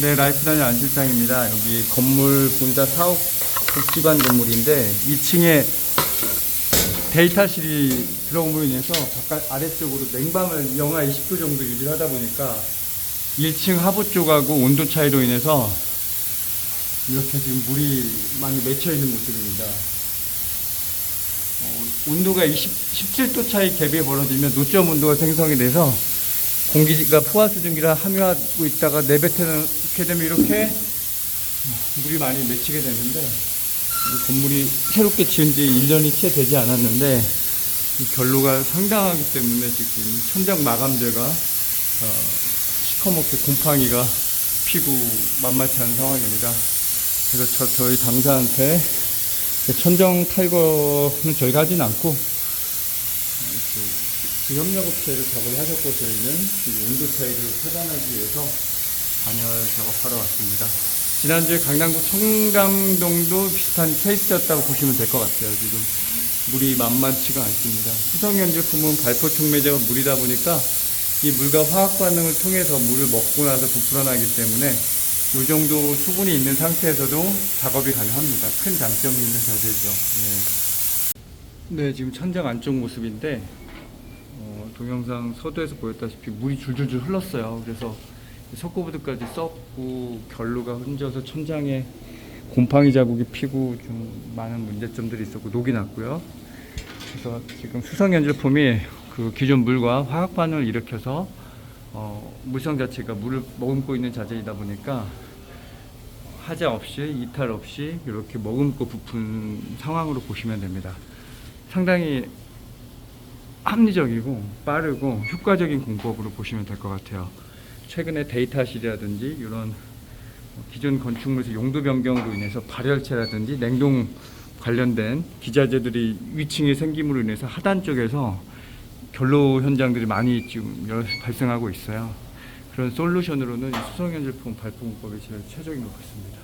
네, 라이프단의 안 실장입니다. 여기 건물 본사 사업 복지관 건물인데 2층에 데이터실이 들어옴으로 인해서 바깥 아래쪽으로 냉방을 영하 20도 정도 유지를 하다 보니까 1층 하부 쪽하고 온도 차이로 인해서 이렇게 지금 물이 많이 맺혀 있는 모습입니다. 어, 온도가 20, 17도 차이 갭이 벌어지면 노점 온도가 생성이 돼서 공기가 포화 수증기라 함유하고 있다가 내뱉게 되면 이렇게 물이 많이 맺히게 되는데 이 건물이 새롭게 지은 지 1년이 채 되지 않았는데 이 결로가 상당하기 때문에 지금 천장 마감재가 어, 시커멓게 곰팡이가 피고 만만치 않은 상황입니다. 그래서 저, 저희 당사한테 천정 탈거는 저희가 하진 않고 그 협력업체를 작업을 하셨고 저희는 이 온도 차이를 차단하기 위해서 단열 작업하러 왔습니다. 지난주에 강남구 청담동도 비슷한 케이스였다고 보시면 될 것 같아요. 지금 물이 만만치가 않습니다. 수성연제품은 발포 촉매제가 물이다 보니까 이 물과 화학 반응을 통해서 물을 먹고 나서 부풀어나기 때문에 이 정도 수분이 있는 상태에서도 작업이 가능합니다. 큰 장점이 있는 자재죠. 예. 네, 지금 천장 안쪽 모습인데 어, 동영상 서두에서 보였다시피 물이 줄줄줄 흘렀어요. 그래서 석고부들까지 썩고 결로가 흔져서 천장에 곰팡이 자국이 피고 좀 많은 문제점들이 있었고 녹이 났고요. 그래서 지금 수성 연질품이 그 기존 물과 화학 반응을 일으켜서 어, 물성 자체가 물을 머금고 있는 자재이다 보니까 하자 없이 이탈 없이 이렇게 머금고 부푼 상황으로 보시면 됩니다. 상당히 합리적이고 빠르고 효과적인 공법으로 보시면 될 것 같아요. 최근에 데이터실이라든지 이런 기존 건축물에서 용도 변경으로 인해서 발열체라든지 냉동 관련된 기자재들이 위층에 생김으로 인해서 하단 쪽에서 결로 현장들이 많이 지금 발생하고 있어요. 그런 솔루션으로는 이 수성연질품 발포공법이 제일 최적인 것 같습니다.